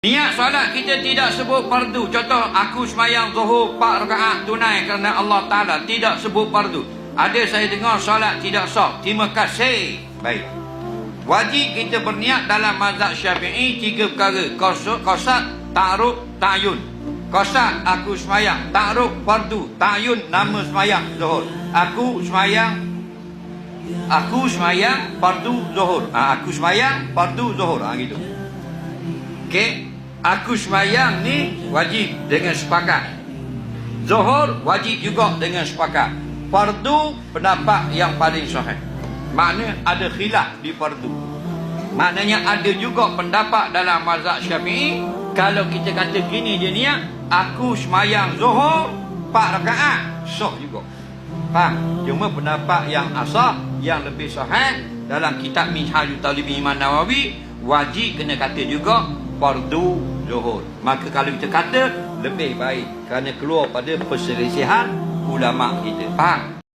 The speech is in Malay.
Niat solat kita tidak sebut fardu. Contoh aku semayang zuhur 4 rakaat tunai kerana Allah Taala tidak sebut fardu. Ada saya dengar solat tidak sah. Terima kasih. Baik. Wajib kita berniat dalam mazhab Syafi'i tiga perkara. Qasad, ta'aruf, ta'yun. Qasad aku semayang, ta'aruf fardu, ta'yun nama semayang zuhur. Aku semayang Aku semayang fardu zuhur. Ha, aku semayang fardu zuhur. Ha, gitu. Okey. Aku semayang ni wajib dengan sepakat. Zuhur wajib juga dengan sepakat. Fardu pendapat yang paling sahih. Maknanya ada khilaf di fardu. Maknanya ada juga pendapat dalam mazhab Syafi'i kalau kita kata gini je niat, aku semayang zuhur 4 rakaat, sah juga. Faham? Cuma pendapat yang asah yang lebih sahih dalam kitab Minhajul Talibin Imam Nawawi wajib kena kata juga fardu zuhur. Maka kalau kita kata lebih baik kerana keluar pada perselisihan ulama kita. Faham?